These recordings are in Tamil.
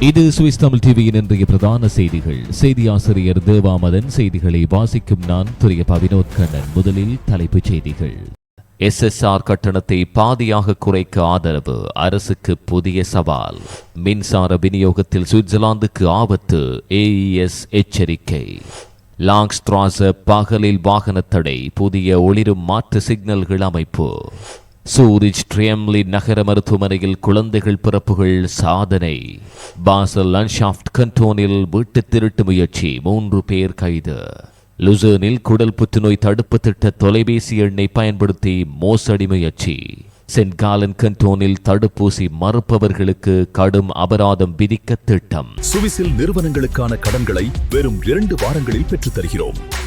இது சுவிஸ் தமிழ் டிவியின் இன்றைய பிரதான செய்திகள். செய்தி ஆசிரியர் தேவாமதன் செய்திகளை வாசிக்கும் நான் துரிய பவினோத் கண்ணன். முதலில் தலைப்புச் செய்திகள். எஸ்எஸ்ஆர் கட்டணத்தை பாதியாக குறைக்க ஆதரவு அரசுக்கு புதிய சவால். மின்சார விநியோகத்தில் சுவிட்சர்லாந்துக்கு ஆபத்து ஏஇஎஸ் எச்சரிக்கை. லாங்ஸ்ட்ராச பகலில் வாகன தடை புதிய ஒளிரும் மாற்று சிக்னல்கள் அமைப்பு. சூரிச் ட்ரியம்லி நகர மருத்துவமனையில் குழந்தைகள் பிறப்புகள் சாதனை. பாசல் லன்ஷாஃப்ட் கண்டோனில் வீட்டு திருட்டு முயற்சி மூன்று பேர் கைது. லுசர்னில் குடல் புற்றுநோய் தடுப்பு திட்ட தொலைபேசி எண்ணை பயன்படுத்தி மோசடி முயற்சி. சென்ட் காலன் கண்டோனில் தடுப்பூசி மறுப்பவர்களுக்கு கடும் அபராதம் விதிக்க திட்டம். சுவிசில் நிறுவனங்களுக்கான கடன்களை வெறும் இரண்டு வாரங்களில் பெற்றுத் தருகிறோம்.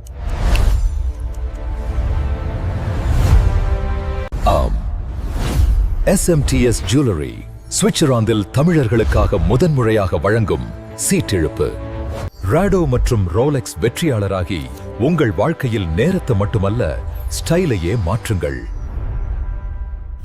எஸ்எம்டிஎஸ் ஜுவல்லரி சுவிட்சர்லாந்தில் தமிழர்களுக்காக முதன்முறையாக வழங்கும் சீட்டிழுப்பு. ராடோ மற்றும் ரோலெக்ஸ் வெற்றியாளராகி உங்கள் வாழ்க்கையில் நேரத்தை மட்டுமல்ல ஸ்டைலையே மாற்றுங்கள்.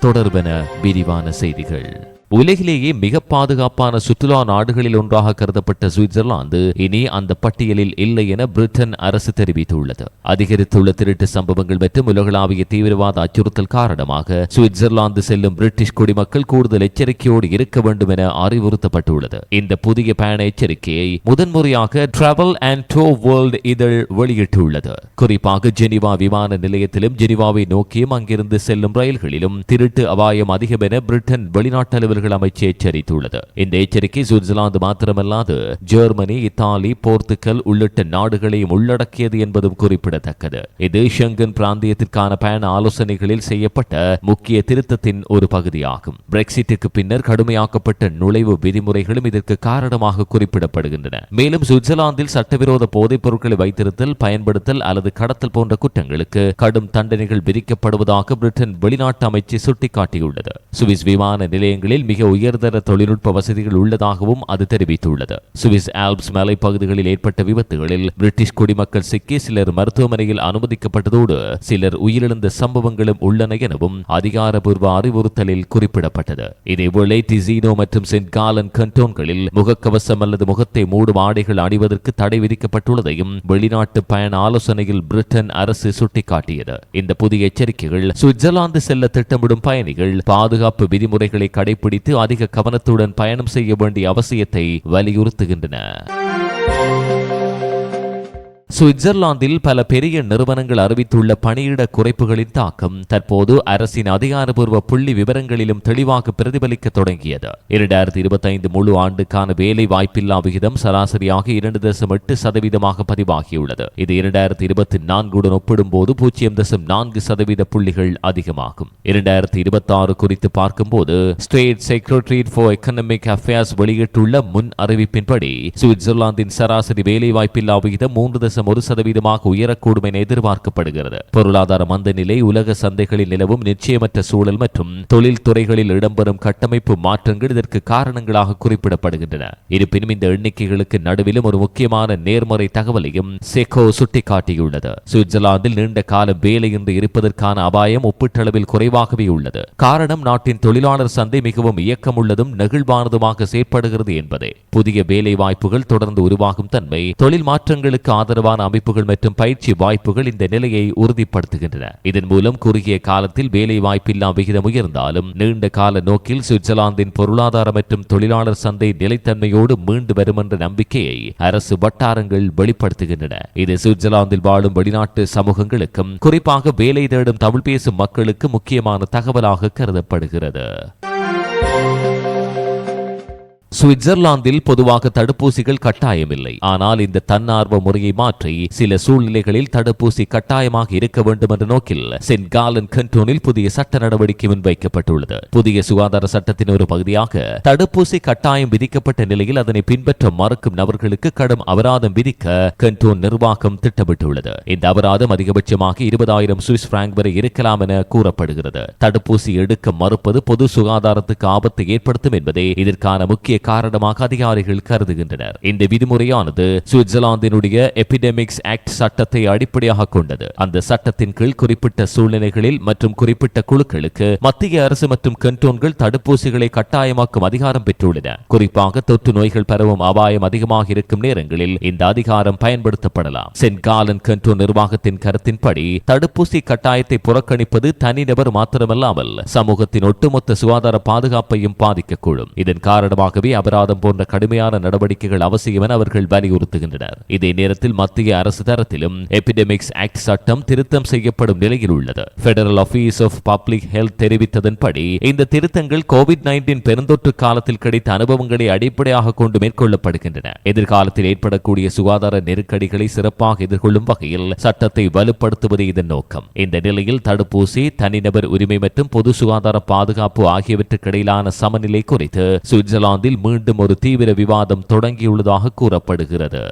தொடர்பென விரிவான செய்திகள். உலகிலேயே மிக பாதுகாப்பான சுற்றுலா நாடுகளில் ஒன்றாக கருதப்பட்ட சுவிட்சர்லாந்து இனி அந்த பட்டியலில் இல்லை என பிரிட்டன் அரசு தெரிவித்துள்ளது. அதிகரித்துள்ள திருட்டு சம்பவங்கள் மற்றும் உலகளாவிய தீவிரவாத அச்சுறுத்தல் காரணமாக சுவிட்சர்லாந்து செல்லும் பிரிட்டிஷ் குடிமக்கள் கூடுதல் எச்சரிக்கையோடு இருக்க வேண்டும் என அறிவுறுத்தப்பட்டுள்ளது. இந்த புதிய பயண எச்சரிக்கையை முதன்முறையாக டிராவல் அண்ட் டோ வேர்ல்ட் இதழ் வெளியிட்டுள்ளது. குறிப்பாக ஜெனிவா விமான நிலையத்திலும் ஜெனிவாவை நோக்கியும் அங்கிருந்து செல்லும் ரயில்களிலும் திருட்டு அபாயம் அதிகம் என பிரிட்டன் வெளிநாட்டு தகவல்கள் அமைச்சு எச்சரித்துள்ளது. இந்த எச்சரிக்கை சுவிட்சர்லாந்து மாத்திரமல்லாது ஜெர்மனி இத்தாலி போர்த்துகல் உள்ளிட்ட நாடுகளையும் உள்ளடக்கியது என்பதும் குறிப்பிடத்தக்கது. இது ஷெங்கன் பிராந்தியத்திற்கான பயண ஆலோசனைகளில் செய்யப்பட்ட முக்கிய திருத்தத்தின் ஒரு பகுதியாகும். பிரெக்சிட்டுக்கு பின்னர் கடுமையாக்கப்பட்ட நுழைவு விதிமுறைகளும் இதற்கு காரணமாக குறிப்பிடப்படுகின்றன. மேலும் சுவிட்சர்லாந்தில் சட்டவிரோத போதைப் பொருட்களை வைத்திருத்தல் பயன்படுத்தல் அல்லது கடத்தல் போன்ற குற்றங்களுக்கு கடும் தண்டனைகள் விதிக்கப்படுவதாக பிரிட்டன் வெளிநாட்டு அமைச்சு சுட்டிக்காட்டியுள்ளது. சுவிஸ் விமான நிலையங்களில் மிக உயர்தர தொழில்நுட்ப வசதிகள் உள்ளதாகவும் அது தெரிவித்துள்ளது. சுவிஸ் ஆல்ப்ஸ் மலைப்பகுதிகளில் ஏற்பட்ட விபத்துகளில் பிரிட்டிஷ் குடிமக்கள் சிக்கி சிலர் மருத்துவமனையில் அனுமதிக்கப்பட்டதோடு சிலர் உயிரிழந்த சம்பவங்களும் உள்ளன எனவும் அதிகாரபூர்வ அறிவுறுத்தலில் குறிப்பிடப்பட்டது. இதேவேளை டிசீனோ மற்றும் சென்ட் காலன் கண்டோன்களில் முகக்கவசம் அல்லது முகத்தை மூடும் ஆடைகள் அணிவதற்கு தடை விதிக்கப்பட்டுள்ளதையும் வெளிநாட்டு பயண ஆலோசனையில் பிரிட்டன் அரசு சுட்டிக்காட்டியது. இந்த புதிய எச்சரிக்கைகள் சுவிட்சர்லாந்து செல்ல திட்டமிடும் பயணிகள் பாதுகாப்பு விதிமுறைகளை கடைபிடித்து அதிக கவனத்துடன் பயணம் செய்ய வேண்டிய அவசியத்தை வலியுறுத்துகின்றன. சுவிட்சர்லாந்தில் பல பெரிய நிறுவனங்கள் அறிவித்துள்ள பணியிட குறைப்புகளின் தாக்கம் தற்போது அரசின் அதிகாரப்பூர்வ புள்ளி விவரங்களிலும் தெளிவாக பிரதிபலிக்க தொடங்கியது. இரண்டாயிரத்தி இருபத்தி ஐந்து முழு ஆண்டுக்கான வேலை வாய்ப்பில்லா விகிதம் சராசரியாக இரண்டு தசம் எட்டு சதவீதமாக பதிவாகியுள்ளது. இது இரண்டாயிரத்தி இருபத்தி நான்குடன் ஒப்பிடும்போது பூஜ்ஜியம் தசம் நான்கு சதவீத புள்ளிகள் அதிகமாகும். இரண்டாயிரத்தி இருபத்தி ஆறு குறித்து பார்க்கும்போது state secretariat for economic affairs வெளியிட்டுள்ள முன் அறிவிப்பின்படி சுவிட்சர்லாந்தின் சராசரி வேலை வாய்ப்பில்லா விகிதம் மூன்று தசம் ஒரு சதவீதமாக உயரக்கூடும் என எதிர்பார்க்கப்படுகிறது. பொருளாதார மந்த நிலை உலக சந்தைகளில் நிலவும் நிச்சயமற்ற சூழல் மற்றும் தொழில் துறைகளில் இடம்பெறும் கட்டமைப்பு மாற்றங்கள் இதற்கு காரணங்களாக குறிப்பிடப்படுகின்றன. இருப்பினும் இந்த எண்ணிக்கைகளுக்கு நடுவிலும் ஒரு முக்கியமான நேர்மறை தகவலையும் செகோ சுட்டிக்காட்டியுள்ளது. சுவிட்சர்லாந்தில் நீண்ட கால வேலையின்றி இருப்பதற்கான அபாயம் ஒப்பீட்டளவில் குறைவாகவே உள்ளது. காரணம் நாட்டின் தொழிலாளர் சந்தை மிகவும் இயக்கமுள்ளதும் நெகிழ்வானதுமாக செயற்படுகிறது என்பதே. புதிய வேலை வாய்ப்புகள் தொடர்ந்து உருவாகும் தன்மை தொழில் மாற்றங்களுக்கு ஆதரவான நிர்மாண அமைப்புகள் மற்றும் பயிற்சி வாய்ப்புகள் இந்த நிலையை உறுதிப்படுத்துகின்றன. இதன் மூலம் குறுகிய காலத்தில் வேலை வாய்ப்பில்லா விகிதம் உயர்ந்தாலும் நீண்ட கால நோக்கில் சுவிட்சர்லாந்தின் பொருளாதார மற்றும் தொழிலாளர் சந்தை நிலைத்தன்மையோடு மீண்டு வரும் என்ற நம்பிக்கையை அரசு வட்டாரங்கள் வெளிப்படுத்துகின்றன. இது சுவிட்சர்லாந்தில் வாழும் வெளிநாட்டு சமூகங்களுக்கும் குறிப்பாக வேலை தேடும் தமிழ் பேசும் மக்களுக்கு முக்கியமான தகவலாக கருதப்படுகிறது. சுவிட்சர்லாந்தில் பொதுவாக தடுப்பூசிகள் கட்டாயமில்லை. ஆனால் இந்த தன்னார்வ முறையை மாற்றி சில சூழ்நிலைகளில் தடுப்பூசி கட்டாயமாக இருக்க வேண்டும் என்ற நோக்கில் சென்ட் காலன் கண்டோனில் புதிய சட்ட நடவடிக்கை முன்வைக்கப்பட்டுள்ளது. புதிய சுகாதார சட்டத்தின் ஒரு பகுதியாக தடுப்பூசி கட்டாயம் விதிக்கப்பட்ட நிலையில் அதனை பின்பற்ற மறுக்கும் நபர்களுக்கு கடும் அபராதம் விதிக்க கண்டோன் நிர்வாகம் திட்டமிட்டுள்ளது. இந்த அபராதம் அதிகபட்சமாக இருபதாயிரம் சுவிஸ் பிராங்க் வரை இருக்கலாம் என கூறப்படுகிறது. தடுப்பூசி எடுக்க மறுப்பது பொது சுகாதாரத்துக்கு ஆபத்தை ஏற்படுத்தும் என்பதே இதற்கான முக்கிய காரணமாக அதிகாரிகள் கருதுகின்றனர். இந்த விதிமுறையானது சுவிட்சர்லாந்தினுடைய எபிடெமிக்ஸ் ஆக்ட் சட்டத்தை அடிப்படையாக கொண்டது. அந்த சட்டத்தின் கீழ் குறிப்பிட்ட சூழ்நிலைகளில் மற்றும் குறிப்பிட்ட குழுக்களுக்கு மத்திய அரசு மற்றும் கண்டோன்கள் தடுப்பூசிகளை கட்டாயமாக்கும் அதிகாரம் பெற்றுள்ளன. குறிப்பாக தொற்று நோய்கள் பரவும் அபாயம் அதிகமாக இருக்கும் நேரங்களில் இந்த அதிகாரம் பயன்படுத்தப்படலாம். சென்ட் காலன் கண்டோன் நிர்வாகத்தின் கருத்தின்படி தடுப்பூசி கட்டாயத்தை புறக்கணிப்பது தனிநபர் மாத்திரமல்லாமல் சமூகத்தின் ஒட்டுமொத்த சுகாதார பாதுகாப்பையும் பாதிக்கக்கூடும். இதன் காரணமாகவே அபராதம் போன்ற கடுமையான நடவடிக்கைகள் அவசியம் என அவர்கள் வலியுறுத்துகின்றனர். இதே நேரத்தில் மத்திய அரசு தரத்திலும் எபிடெமிக்ஸ் ஆக்ட் சட்டம் திருத்தம் செய்யப்படும் நிலையில் உள்ளது. Federal office of public health தெரிவித்ததன்படி இந்த திருத்தங்கள் கோவிட் நைன்டீன் பெருந்தொற்று காலத்தில் கிடைத்த அனுபவங்களை அடிப்படையாக கொண்டு மேற்கொள்ளப்படுகின்றன. எதிர்காலத்தில் ஏற்படக்கூடிய சுகாதார நெருக்கடிகளை சிறப்பாக எதிர்கொள்ளும் வகையில் சட்டத்தை வலுப்படுத்துவது இதன் நோக்கம். இந்த நிலையில் தடுப்பூசி தனிநபர் உரிமை மற்றும் பொது சுகாதார பாதுகாப்பு ஆகியவற்றுக்கிடையிலான சமநிலை குறித்து சுவிட்சர்லாந்தில் மீண்டும் ஒரு தீவிர விவாதம் தொடங்கியுள்ளதாக கூறப்படுகிறது.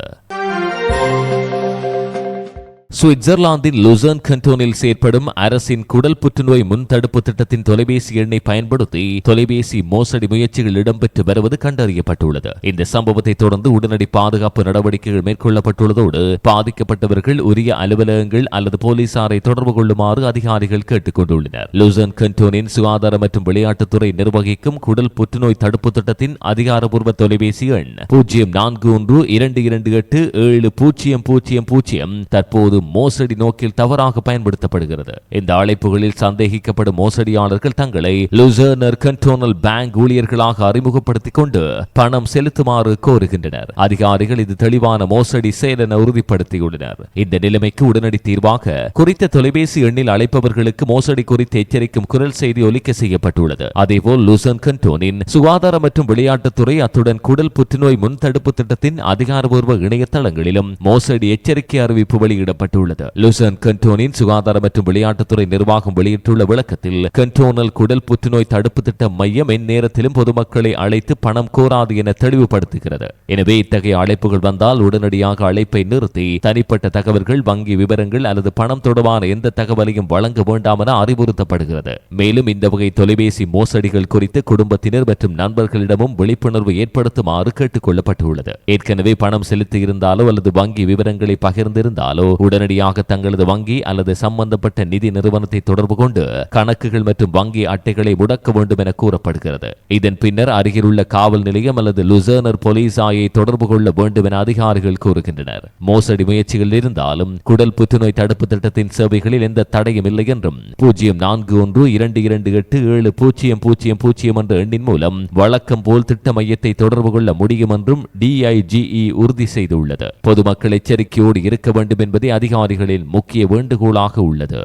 சுவிட்சர்லாந்தின் லுசர்ன் கண்டோனில் செயற்படும் அரசின் குடல் புற்றுநோய் முன் தடுப்பு திட்டத்தின் தொலைபேசி எண்ணை பயன்படுத்தி தொலைபேசி மோசடி முயற்சிகள் இடம்பெற்று வருவது கண்டறியப்பட்டுள்ளது. இந்த சம்பவத்தை தொடர்ந்து உடனடி பாதுகாப்பு நடவடிக்கைகள் மேற்கொள்ளப்பட்டுள்ளதோடு பாதிக்கப்பட்டவர்கள் உரிய அலுவலகங்கள் அல்லது போலீசாரை தொடர்பு கொள்ளுமாறு அதிகாரிகள் கேட்டுக் கொண்டுள்ளனர். லுசர்ன் கண்டோனின் சுகாதார மற்றும் விளையாட்டுத்துறை நிர்வகிக்கும் குடல் புற்றுநோய் தடுப்பு திட்டத்தின் அதிகாரப்பூர்வ தொலைபேசி எண் பூஜ்ஜியம் நான்கு ஒன்று இரண்டு இரண்டு எட்டு ஏழு பூஜ்ஜியம் பூஜ்ஜியம் பூஜ்ஜியம் தற்போது மோசடி நோக்கில் தவறாக பயன்படுத்தப்படுகிறது. இந்த அழைப்புகளில் சந்தேகிக்கப்படும் மோசடியாளர்கள் தங்களை லுசர்னர் கண்டோனல் பேங்க் ஊழியர்களாக அறிமுகப்படுத்திக் கொண்டு பணம் செலுத்துமாறு கோருகின்றனர். அதிகாரிகள் இது தெளிவான மோசடி செயல் என உறுதிப்படுத்தியுள்ளனர். இந்த நிலைமைக்கு உடனடி தீர்வாக குறித்த தொலைபேசி எண்ணில் அழைப்பவர்களுக்கு மோசடி குறித்து எச்சரிக்கும் குரல் செய்தி ஒலிக்க செய்யப்பட்டுள்ளது. அதேபோல் லுசர்ன் கண்டோனின் சுகாதார மற்றும் விளையாட்டுத்துறை அத்துடன் குடல் புற்றுநோய் முன் தடுப்பு திட்டத்தின் அதிகாரபூர்வ இணையதளங்களிலும் மோசடி எச்சரிக்கை அறிவிப்பு வெளியிடப்பட்டுள்ளது லுசர்ன் கண்டோனின் சுகாதார மற்றும் விளையாட்டுத்துறை நிர்வாகம் வெளியிட்டுள்ள விளக்கத்தில் கண்டோனல் குடல் புற்றுநோய் தடுப்பு திட்ட மையம் எந்நேரத்திலும் பொதுமக்களை அழைத்து பணம் கோராது என தெளிவுபடுத்துகிறது. எனவே இத்தகைய அழைப்புகள் வந்தால் உடனடியாக அழைப்பை நிறுத்தி தனிப்பட்ட தகவல்கள் வங்கி விவரங்கள் அல்லது பணம் தொடர்பான எந்த தகவலையும் வழங்க வேண்டாம் என அறிவுறுத்தப்படுகிறது. மேலும் இந்த வகை தொலைபேசி மோசடிகள் குறித்து குடும்பத்தினர் மற்றும் நண்பர்களிடமும் விழிப்புணர்வு ஏற்படுத்துமாறு கேட்டுக் கொள்ளப்பட்டுள்ளது. ஏற்கனவே பணம் செலுத்தியிருந்தாலோ அல்லது வங்கி விவரங்களை பகிர்ந்திருந்தாலோ உடனடியாக தங்களது வங்கி அல்லது சம்பந்தப்பட்ட நிதி நிறுவனத்தை தொடர்பு கொண்டு கணக்குகள் மற்றும் வங்கி அட்டைகளை முடக்க வேண்டும் என கூறப்படுகிறது. இதன் பின்னர் அருகிலுள்ள காவல் நிலையம் அல்லது லுசர்னர் போலீசாயை தொடர்பு கொள்ள வேண்டும் என அதிகாரிகள் கூறுகின்றனர். மோசடி முயற்சிகள் இருந்தாலும் குடல் புற்றுநோய் தடுப்பு திட்டத்தின் சேவைகளில் எந்த தடையும் இல்லை என்றும் பூஜ்ஜியம் நான்கு ஒன்று இரண்டு இரண்டு எட்டு ஏழு பூஜ்ஜியம் பூஜ்ஜியம் பூஜ்ஜியம் என்ற எண்ணின் மூலம் வழக்கம் போல் திட்ட மையத்தை தொடர்பு கொள்ள முடியும் என்றும் டிஐஜிஇ உறுதி செய்துள்ளது. பொதுமக்கள் எச்சரிக்கையோடு இருக்க வேண்டும் என்பதே அதிகாரிகளின் முக்கிய வேண்டுகோளாக உள்ளது.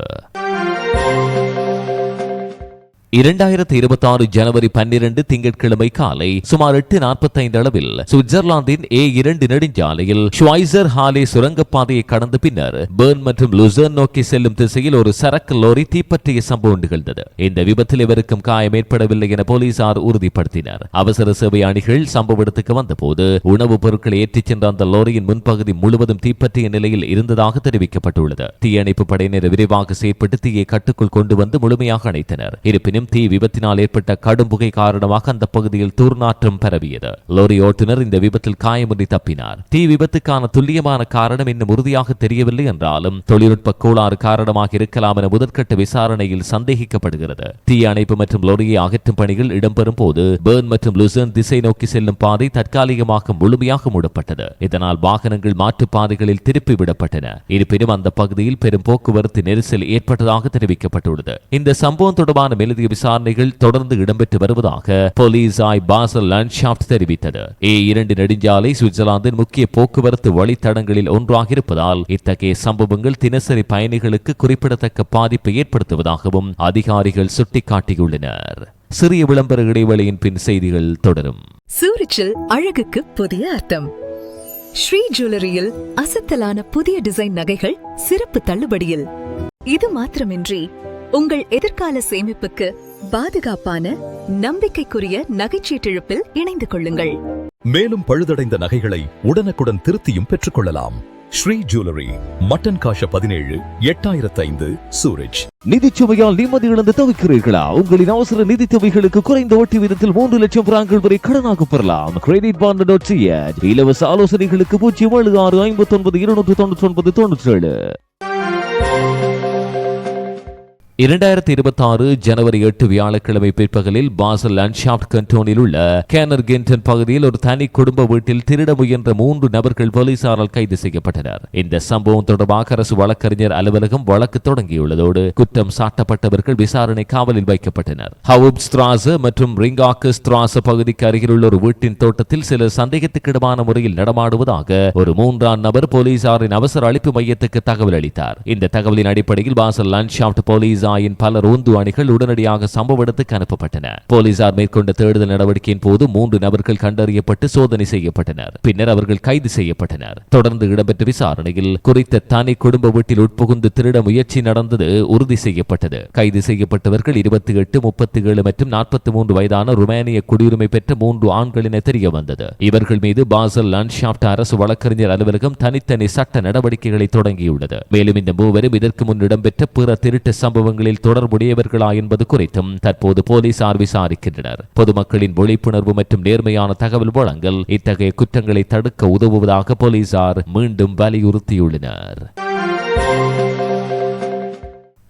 இரண்டாயிரத்தி இருபத்தி ஆறு ஜனவரி பன்னிரண்டு திங்கட்கிழமை காலை சுமார் எட்டு நாற்பத்தைந்து அளவில் சுவிட்சர்லாந்தின் ஏ இரண்டு நெடுஞ்சாலையில் ஷ்வைசர் ஹாலே சுரங்கப்பாதையை கடந்த பின்னர் பேர்ன் மற்றும் லுசர்ன் நோக்கி செல்லும் திசையில் ஒரு சரக்கு லோரி தீப்பற்றிய சம்பவம் நிகழ்ந்தது. இந்த விபத்தில் எவருக்கும் காயம் ஏற்படவில்லை என போலீசார் உறுதிப்படுத்தினர். அவசர சேவை அணிகள் சம்பவ இடத்துக்கு வந்தபோது உணவுப் பொருட்களை ஏற்றிச் சென்ற அந்த லோரியின் முன்பகுதி முழுவதும் தீப்பற்றிய நிலையில் இருந்ததாக தெரிவிக்கப்பட்டுள்ளது. தீயணைப்பு படையினர் விரைவாக செயற்பட்டு தீயை கட்டுக்குள் கொண்டு வந்து முழுமையாக அணைத்தனர். இருப்பினும் எனினும் தீ விபத்தினால் ஏற்பட்ட கடும் புகை காரணமாக அந்த பகுதியில் துர்நாற்றம் பரவியது. லோரி ஓட்டுநர் இந்த விபத்தில் காயமின்றி தப்பினார். தீ விபத்துக்கான துல்லியமான காரணம் இன்னும் உறுதியாக தெரியவில்லை என்றாலும் தொழில்நுட்ப கோளாறு காரணமாக இருக்கலாம் என முதற்கட்ட விசாரணையில் சந்தேகிக்கப்படுகிறது. தீ அணைப்பு மற்றும் லோரியை அகற்றும் பணிகள் இடம்பெறும் போது பேர்ன் மற்றும் லுசன் திசை நோக்கி செல்லும் பாதை தற்காலிகமாக முழுமையாக மூடப்பட்டது. இதனால் வாகனங்கள் மாற்றுப் பாதைகளில் திருப்பி விடப்பட்டன. இருப்பினும் அந்த பகுதியில் பெரும் போக்குவரத்து நெரிசல் ஏற்பட்டதாக தெரிவிக்கப்பட்டுள்ளது. இந்த சம்பவம் தொடர்பான மேலதிக விசாரணைகள் தொடர்ந்து இடம்பெற்று வருவதாக போலீஸ் ஆய் பாசல் லேண்ட்ஷாப்ட் தெரிவித்தது. ஏ இரண்டு நெடுஞ்சாலை சுவிட்சர்லாந்தின் முக்கிய போக்குவரத்து வழித்தடங்களில் ஒன்றாக இருப்பதால் இத்தகைய சம்பவங்கள் தினசரி பயணிகளுக்கு குறிப்பிடத்தக்க பாதிப்பை ஏற்படுத்துவதாகவும் அதிகாரிகள் சுட்டிக்காட்டியுள்ளனர். சிறிய விளம்பர இடைவெளியின் பின் செய்திகள் தொடரும். சூரிச்சில் அழகுக்கு புதிய அர்த்தம். ஸ்ரீ ஜுவல்லரியில் அசத்தலான புதிய டிசைன் நகைகள் சிறப்பு தள்ளுபடியில். இது மாத்திரமின்றி உங்கள் எதிர்கால சேமிப்புக்கு பாதுகாப்பான நம்பிக்கைக்குரிய நகைச்சீட்டிழப்பில் இணைந்து கொள்ளுங்கள். மேலும் பழுதடைந்த நகைகளை உடனுக்குடன் திருத்தியும் பெற்றுக்கொள்ளலாம் ஸ்ரீ ஜுவல்லரி மட்டன் காஷ பதினேழு எட்டாயிரத்து ஐந்து சூரஜ் நிதிச்சுமையால் நிம்மதி இழந்து தவிக்கிறீர்களா? உங்களின் அவசர நிதி தேவைகளுக்கு குறைந்த வட்டி விதத்தில் மூன்று லட்சம் பிராங்கள் வரை கடனாக பெறலாம். கிரெடிட் பாண்ட் டாட் இலவச ஆலோசனைகளுக்கு பூஜ்ஜியம் ஏழு ஆறு ஐம்பத்தி ஒன்பது இருநூற்று தொண்ணூற்றி ஒன்பது தொண்ணூற்றி ஏழு இரண்டாயிரத்தி இருபத்தி ஆறு ஜனவரி எட்டு வியாழக்கிழமை பிற்பகலில் பாசல் லேண்ட்ஷாப்ட் கண்டோனில் உள்ள கேனர் கென்டன் பகுதியில் ஒரு தனி குடும்ப வீட்டில் திருட முயன்ற மூன்று நபர்கள் போலீசாரால் கைது செய்யப்பட்டனர். இந்த சம்பவம் தொடர்பாக அரசு வழக்கறிஞர் அலுவலகம் வழக்கு தொடங்கியுள்ளதோடு குற்றம் சாட்டப்பட்டவர்கள் விசாரணை காவலில் வைக்கப்பட்டனர். ஹவுப் ஸ்திராச மற்றும் ரிங்காக்கு ஸ்திராச பகுதிக்கு அருகில் உள்ள ஒரு வீட்டின் தோட்டத்தில் சில சந்தேகத்துக்கிடமான முறையில் நடமாடுவதாக ஒரு மூன்றாம் நபர் போலீசாரின் அவசர அளிப்பு மையத்துக்கு தகவல் அளித்தார். இந்த தகவலின் அடிப்படையில் பாசல் லேண்ட்ஷாப்ட் சமுதாயின் பல ரோந்து அணிகள் உடனடியாக சம்பவ இடத்துக்கு அனுப்பப்பட்டன. போலீசார் மேற்கொண்ட தேடுதல் நடவடிக்கையின் போது மூன்று நபர்கள் கண்டறியப்பட்டு சோதனை செய்யப்பட்டனர். பின்னர் அவர்கள் கைது செய்யப்பட்டனர். தொடர்ந்து இடம்பெற்ற விசாரணையில் குறித்த தனி குடும்ப வீட்டில் உட்புகுந்து திருட முயற்சி நடந்தது உறுதி செய்யப்பட்டது. கைது செய்யப்பட்டவர்கள் இருபத்தி எட்டு முப்பத்தி ஏழு மற்றும் நாற்பத்தி மூன்று வயதான ருமேனிய குடியுரிமை பெற்ற மூன்று ஆண்கள் என தெரிய வந்தது இவர்கள் மீது பாசல் லன்ஷாப்ட் அரசு வழக்கறிஞர் அலுவலகம் தனித்தனி சட்ட நடவடிக்கைகளை தொடங்கியுள்ளது. மேலும் இந்த மூவரும் இதற்கு முன் இடம்பெற்ற பிற திருட்டு சம்பவங்களில் தொடர்புடையவர்களா என்பது குறித்தும் தற்போது போலீசார் விசாரிக்கின்றனர். பொதுமக்களின் விழிப்புணர்வு மற்றும் நேர்மையான தகவல் வழங்கல் இத்தகைய குற்றங்களை தடுக்க உதவுவதாக போலீசார் மீண்டும் வலியுறுத்தியுள்ளனர்.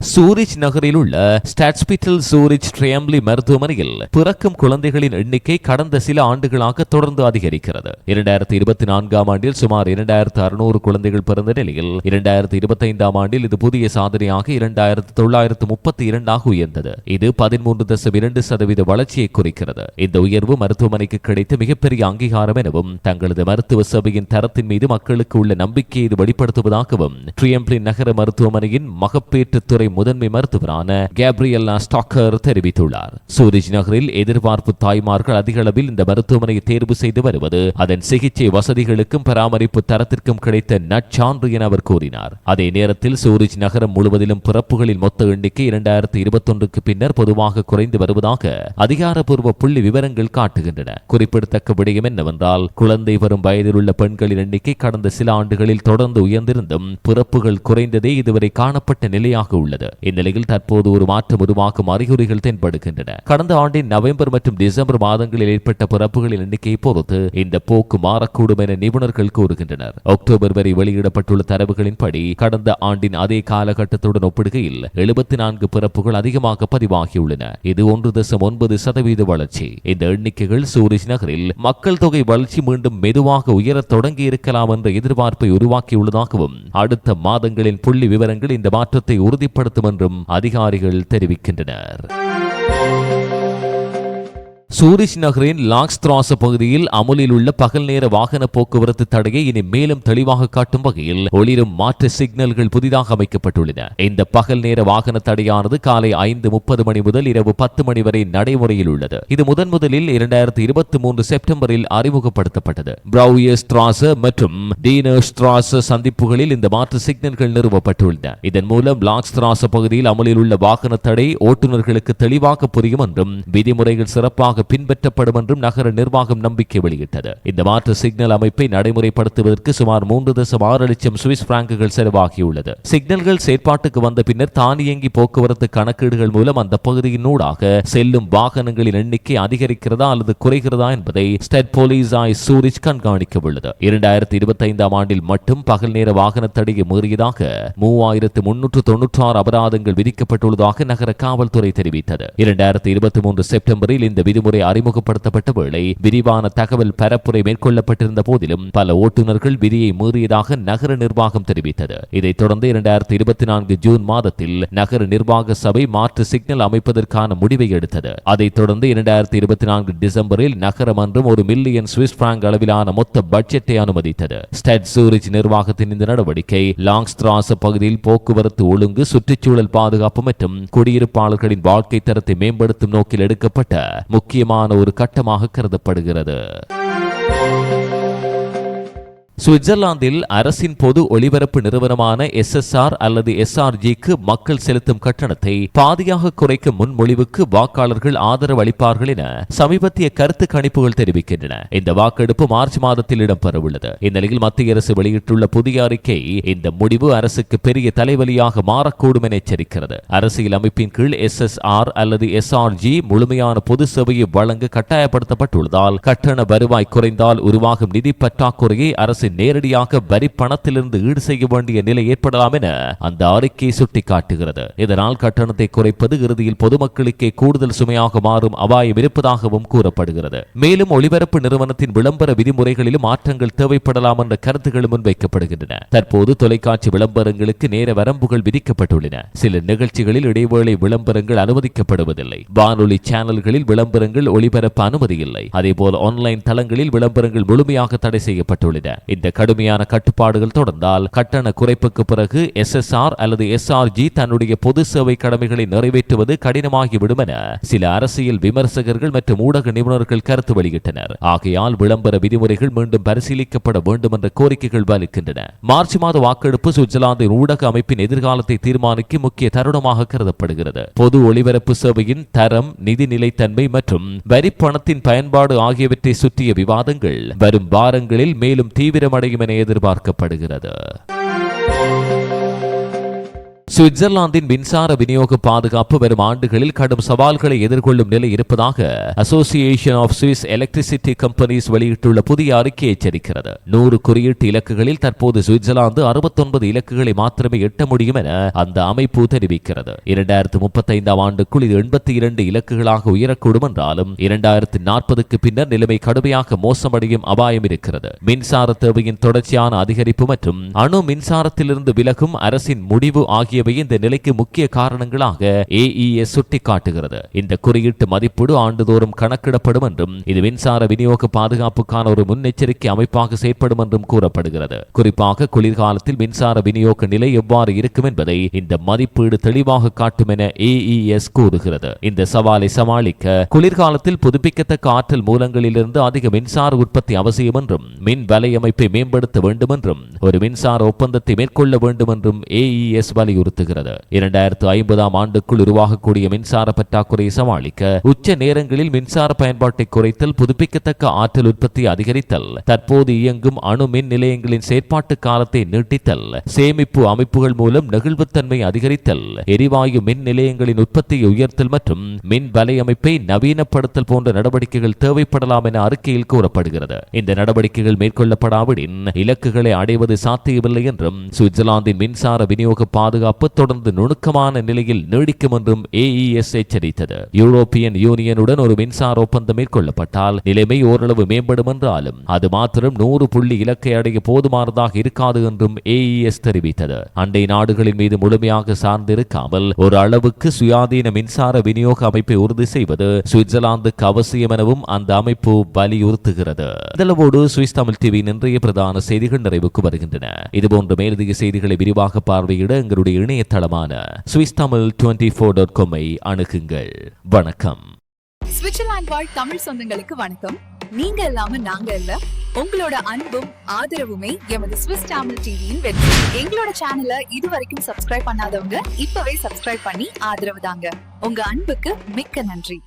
சூரிச் நகரில் உள்ள ஸ்டாட்ஸ்பிட்டல் சூரிச் ட்ரேம்லி மருத்துவமனையில் பிறக்கும் குழந்தைகளின் எண்ணிக்கை கடந்த சில ஆண்டுகளாக தொடர்ந்து அதிகரிக்கிறது. இரண்டாயிரத்தி இருபத்தி நான்காம் ஆண்டில் சுமார் இரண்டாயிரத்து அறுநூறு குழந்தைகள் பிறந்த நிலையில் இரண்டாயிரத்தி இருபத்தைந்தாம் ஆண்டில் இது புதிய சாதனையாக இரண்டாயிரத்து தொள்ளாயிரத்து முப்பத்தி இரண்டாக உயர்ந்தது. இது பதிமூன்று தசம் இரண்டு சதவீத வளர்ச்சியை குறிக்கிறது. இந்த உயர்வு மருத்துவமனைக்கு கிடைத்த மிகப்பெரிய அங்கீகாரம் எனவும் தங்களது மருத்துவ சபையின் தரத்தின் மீது மக்களுக்கு உள்ள நம்பிக்கையை இது வெளிப்படுத்துவதாகவும் ட்ரியம்ப்ளின் நகர மருத்துவமனையின் மகப்பேற்று துறை முதன்மை மருத்துவரான கேப்ரியல்லா ஸ்டாக்கர் தெரிவித்துள்ளார். சூரிஜ் நகரில் எதிர்பார்ப்பு தாய்மார்கள் அதிக அளவில் இந்த மருத்துவமனையை தேர்வு செய்து வருவது அதன் சிகிச்சை வசதிகளுக்கும் பராமரிப்பு தரத்திற்கும் கிடைத்த நற்சான்று என அவர் கூறினார். அதே நேரத்தில் சூரிஜ் நகரம் முழுவதிலும் பிறப்புகளின் மொத்த எண்ணிக்கை இரண்டாயிரத்தி இருபத்தொன்றுக்கு பின்னர் பொதுவாக குறைந்து வருவதாக அதிகாரப்பூர்வ புள்ளி விவரங்கள் காட்டுகின்றன. குறிப்பிடத்தக்க விடயம் என்னவென்றால் குழந்தை வரும் வயதில் உள்ள பெண்களின் எண்ணிக்கை கடந்த சில ஆண்டுகளில் தொடர்ந்து உயர்ந்திருந்தும் பிறப்புகள் குறைந்ததே இதுவரை காணப்பட்ட நிலையாக உள்ளது. இந்நிலையில் தற்போது ஒரு மாற்றம் உருவாக்கும் அறிகுறிகள் தென்படுகின்றன. கடந்த ஆண்டின் நவம்பர் மற்றும் டிசம்பர் மாதங்களில் ஏற்பட்ட பிறப்புகளின் எண்ணிக்கையை பொறுத்து இந்த போக்கு மாறக்கூடும் என நிபுணர்கள் கூறுகின்றனர். அக்டோபர் வரை வெளியிடப்பட்டுள்ள தரவுகளின்படி கடந்த ஆண்டின் அதே காலகட்டத்துடன் ஒப்பிடுகையில் எழுபத்தி நான்கு பிறப்புகள் அதிகமாக பதிவாகியுள்ளன. இது ஒன்று தசம் ஒன்பது சதவீத வளர்ச்சி. இந்த எண்ணிக்கைகள் சூரிஜ் நகரில் மக்கள் தொகை வளர்ச்சி மீண்டும் மெதுவாக உயரத் தொடங்கி இருக்கலாம் என்ற எதிர்பார்ப்பை உருவாக்கியுள்ளதாகவும் அடுத்த மாதங்களின் புள்ளி விவரங்கள் இந்த மாற்றத்தை உறுதிப்படுத்தும் என்றும் அதிகாரிகள் தெரிவிக்கின்றனர். சூரிஷ் நகரின் லாக்ஸ்திராச பகுதியில் அமுலில் உள்ள பகல் நேர வாகன போக்குவரத்து தடையை இனி மேலும் தெளிவாக காட்டும் வகையில் ஒளிரும் மாற்று சிக்னல்கள் புதிதாக அமைக்கப்பட்டுள்ளன. இந்த பகல் நேர வாகன தடையானது காலை ஐந்து முப்பது மணி முதல் இரவு பத்து மணி வரை நடைமுறையில் உள்ளது. இது முதன் முதலில் இரண்டாயிரத்தி இருபத்தி மூன்று செப்டம்பரில் அறிமுகப்படுத்தப்பட்டது. பிரௌயஸ் திராச மற்றும் டீனர்ஸ் திராச சந்திப்புகளில் இந்த மாற்று சிக்னல்கள் நிறுவப்பட்டுள்ளன. இதன் மூலம் லாக்ஸ்திராச பகுதியில் அமலில் உள்ள வாகன தடை ஓட்டுநர்களுக்கு தெளிவாக புரியும் என்றும் விதிமுறைகள் சிறப்பாக கண்டிப்பாக பின்பற்றப்படும் என்றும் நகர நிர்வாகம் நம்பிக்கை வெளியிட்டது. இந்த மாற்று சிக்னல் அமைப்பை நடைமுறைப்படுத்துவதற்கு சுமார் மூன்று தசம் ஆறு லட்சம் சுவிஸ் பிராங்குகள் செலவாகியுள்ளது. சிக்னல்கள் செயற்பாட்டுக்கு வந்த பின்னர் தானியங்கி போக்குவரத்து கணக்கீடுகள் மூலம் அந்த பகுதியினூடாக செல்லும் வாகனங்களின் எண்ணிக்கை அதிகரிக்கிறதா அல்லது குறைகிறதா என்பதை ஸ்டெட் போலீஸ் ஆய் சூரிச் கண்காணிக்க உள்ளது இரண்டாயிரத்தி இருபத்தி ஐந்தாம் ஆண்டில் மட்டும் பகல் நேர வாகன தடையை மீறியதாக மூவாயிரத்து முன்னூற்று தொன்னூற்றி ஆறு அபராதங்கள் விதிக்கப்பட்டுள்ளதாக நகர காவல்துறை தெரிவித்தது. இரண்டாயிரத்தி இருபத்தி மூன்று செப்டம்பரில் இந்த விதிமுறை அறிமுகப்படுத்தப்பட்ட வேளை விரிவான தகவல் பரப்புரை மேற்கொள்ளப்பட்டிருந்த போதிலும் பல ஓட்டுநர்கள் விதியை மீறியதாக நகர நிர்வாகம் தெரிவித்தது. இதைத் தொடர்ந்து இரண்டாயிரத்தி இருபத்தி நான்கு ஜூன் மாதத்தில் நகர நிர்வாக சபை மாற்று சிக்னல் அமைப்பதற்கான முடிவை எடுத்தது. அதைத் தொடர்ந்து இரண்டாயிரத்தி இருபத்தி நான்கு டிசம்பரில் நகரமன்றம் ஒரு மில்லியன் சுவிஸ் பிராங்க் அளவிலான மொத்த பட்ஜெட்டை அனுமதித்தது. ஸ்டெட் சூரிச் நிர்வாகத்தின் இந்த நடவடிக்கை லாங்ஸ்திராச பகுதியில் போக்குவரத்து ஒழுங்கு சுற்றுச்சூழல் பாதுகாப்பு மற்றும் குடியிருப்பாளர்களின் வாழ்க்கை தரத்தை மேம்படுத்தும் நோக்கில் எடுக்கப்பட்ட முக்கிய முக்கியமான ஒரு கட்டமாக கருதப்படுகிறது. சுவிட்சர்லாந்தில் அரசின் பொது ஒளிபரப்பு நிறுவனமான எஸ்எஸ்ஆர் அல்லது எஸ்ஆர்ஜிக்கு மக்கள் செலுத்தும் கட்டணத்தை பாதியாக குறைக்கும் முன்மொழிவுக்கு வாக்காளர்கள் ஆதரவு அளிப்பார்கள் என சமீபத்திய கருத்து கணிப்புகள் தெரிவிக்கின்றன. இந்த வாக்கெடுப்பு மார்ச் மாதத்தில் இடம்பெறவுள்ளது. இந்நிலையில் மத்திய அரசு வெளியிட்டுள்ள புதிய அறிக்கை இந்த முடிவு அரசுக்கு பெரிய தலைவலியாக மாறக்கூடும் என எச்சரிக்கிறது. அரசியல் அமைப்பின் கீழ் எஸ்எஸ்ஆர் அல்லது எஸ்ஆர்ஜி முழுமையான பொது சேவையை வழங்க கட்டாயப்படுத்தப்பட்டுள்ளதால் கட்டண வருவாய் குறைந்தால் உருவாகும் நிதி பற்றாக்குறையை அரசு நேரடியாக வரி பணத்திலிருந்து ஈடு செய்ய வேண்டிய நிலை ஏற்படலாம் என அந்த அறிக்கை சுட்டிக்காட்டுகிறது. இதனால் கட்டணத்தை குறைப்பது இறுதியில் பொதுமக்களுக்கே கூடுதல் சுமையாக மாறும் அபாயம் இருப்பதாகவும் கூறப்படுகிறது. மேலும் ஒளிபரப்பு நிறுவனத்தின் விளம்பர விதிமுறைகளிலும் மாற்றங்கள் தேவைப்படலாம் என்ற கருத்துக்கள் முன்வைக்கப்படுகின்றன. தற்போது தொலைக்காட்சி விளம்பரங்களுக்கு நேர வரம்புகள் விதிக்கப்பட்டுள்ளன. சில நிகழ்ச்சிகளில் இடைவேளை விளம்பரங்கள் அனுமதிக்கப்படுவதில்லை. வானொலி சேனல்களில் விளம்பரங்கள் ஒளிபரப்ப அனுமதி இல்லை. அதேபோல் ஆன்லைன் தளங்களில் விளம்பரங்கள் முழுமையாக தடை செய்யப்பட்டுள்ளன. இந்த கடுமையான கட்டுப்பாடுகள் தொடர்ந்தால் கட்டண குறைப்புக்கு பிறகு எஸ்எஸ்ஆர் அல்லது எஸ்ஆர்ஜி தன்னுடைய பொது சேவை கடமைகளை நிறைவேற்றுவது கடினமாகிவிடும் என சில அரசியல் விமர்சகர்கள் மற்றும் ஊடக நிபுணர்கள் கருத்து வெளியிட்டனர். ஆகையால் விளம்பர விதிமுறைகள் மீண்டும் பரிசீலிக்கப்பட வேண்டும் என்ற கோரிக்கைகள் வலுக்கின்றன. மார்ச் மாத வாக்கெடுப்பு சுவிட்சர்லாந்தின் ஊடக அமைப்பின் எதிர்காலத்தை தீர்மானிக்க முக்கிய தருணமாக கருதப்படுகிறது. பொது ஒளிபரப்பு சேவையின் தரம் நிதி நிலைத்தன்மை மற்றும் வரி பணத்தின் பயன்பாடு ஆகியவற்றை சுற்றிய விவாதங்கள் வரும் வாரங்களில் மேலும் தீவிர தீவிரமடையும் என எதிர்பார்க்கப்படுகிறது. சுவிட்சர்லாந்தின் மின்சார விநியோக பாதுகாப்பு வரும் ஆண்டுகளில் கடும் சவால்களை எதிர்கொள்ளும் நிலை இருப்பதாக association of Swiss electricity companies வெளியிட்டுள்ள புதிய அறிக்கை எச்சரிக்கிறது. நூறு குறியீட்டு இலக்குகளில் தற்போது சுவிட்சர்லாந்து அறுபத்தொன்பது இலக்குகளை மாத்திரமே எட்ட முடியும் என அந்த அமைப்பு தெரிவிக்கிறது. இரண்டாயிரத்து முப்பத்தைந்தாம் ஆண்டுக்குள் இது எண்பத்தி இரண்டு இலக்குகளாக உயரக்கூடும் என்றாலும் இரண்டாயிரத்து நாற்பதுக்கு பின்னர் நிலைமை கடுமையாக மோசமடையும் அபாயம் இருக்கிறது. மின்சார தேவையின் தொடர்ச்சியான அதிகரிப்பு மற்றும் அணு மின்சாரத்திலிருந்து விலகும் அரசின் முடிவு ஆகியவை இந்த நிலைக்கு முக்கிய காரணங்களாக ஏஇஎஸ் சுட்டிக்காட்டுகிறது. இந்த குறியீட்டு மதிப்பீடு ஆண்டுதோறும் கணக்கிடப்படும் என்றும் இது மின்சார விநியோக பாதுகாப்புக்கான ஒரு முன்னெச்சரிக்கை அமைப்பாக செயற்படும் என்றும் கூறப்படுகிறது. குறிப்பாக குளிர்காலத்தில் மின்சார விநியோக நிலை எவ்வாறு இருக்கும் என்பதை இந்த மதிப்பீடு தெளிவாக காட்டும் என ஏஇஎஸ் கூறுகிறது. இந்த சவாலை சமாளிக்க குளிர்காலத்தில் புதுப்பிக்கத்தக்க ஆற்றல் மூலங்களிலிருந்து அதிக மின்சார உற்பத்தி அவசியம் என்றும் மின் வலையமைப்பை மேம்படுத்த வேண்டும் என்றும் ஒரு மின்சார ஒப்பந்தத்தை மேற்கொள்ள வேண்டும் என்றும் ஏஇஎஸ் வலியுறுத்துகிறது இரண்டாயிரத்து ஐம்பதாம் ஆண்டுக்குள் உருவாகக்கூடிய மின்சார பற்றாக்குறையை சமாளிக்க உச்ச நேரங்களில் மின்சார பயன்பாட்டை குறைத்தல் புதுப்பிக்கத்தக்க ஆற்றல் உற்பத்தி அதிகரித்தல் தற்போது இயங்கும் அணு மின் நிலையங்களின் செயற்பாட்டு காலத்தை நீட்டித்தல் சேமிப்பு அமைப்புகள் மூலம் நெகிழ்வுத்தன்மை அதிகரித்தல் எரிவாயு மின் நிலையங்களின் உற்பத்தியை உயர்த்தல் மற்றும் மின் வலையமைப்பை நவீனப்படுத்தல் போன்ற நடவடிக்கைகள் தேவைப்படலாம் என அறிக்கையில் கூறப்படுகிறது. இந்த நடவடிக்கைகள் மேற்கொள்ளப்படாவிடின் இலக்குகளை அடைவது சாத்தியமில்லை என்றும் சுவிட்சர்லாந்தின் மின்சார விநியோக பாதுகாப்பு பாதுகாப்பு தொடர்ந்து நுணுக்கமான நிலையில் நீடிக்கும் என்றும் ஏஇஎஸ் எச்சரித்தது. யூரோப்பியன் யூனியனுடன் ஒரு மின்சார ஒப்பந்தம் மேற்கொள்ளப்பட்டால் நிலைமை ஓரளவு மேம்படும் என்றாலும் அது மாத்திரம் நூறு புள்ளி இலக்கை அடைய போதுமானதாக இருக்காது என்றும் ஏஇஎஸ் தெரிவித்தது. அண்டை நாடுகளின் மீது முழுமையாக சார்ந்திருக்காமல் ஒரு அளவுக்கு சுயாதீன மின்சார விநியோக அமைப்பை உறுதி செய்வது சுவிட்சர்லாந்துக்கு அவசியம் எனவும் அந்த அமைப்பு வலியுறுத்துகிறது. இதளவோடு சுவிஸ் தமிழ் டிவியின் இன்றைய பிரதான செய்திகள் நிறைவுக்கு வருகின்றன. இதுபோன்ற மேலதிக செய்திகளை விரிவாக பார்வையிட எங்களுடைய இணையதளமான Swiss Tamil twenty four dot காமை அணுகுங்கள். வணக்கம். சுவிட்சர்லாந்து வாழ் தமிழ் சொந்தங்களுக்கு வணக்கம். நீங்க இல்லாம நாங்க இல்ல. உங்களோட அன்பும் ஆதரவுமே எமது ஸ்விஸ் தமிழ் டிவியின் வெற்றி. எங்களோட சேனலை இதுவரைக்கும் சப்ஸ்கிரைப் பண்ணாதவங்க இப்பவே சப்ஸ்கிரைப் பண்ணி ஆதரவு தாங்க. உங்க அன்புக்கு மிக்க நன்றி.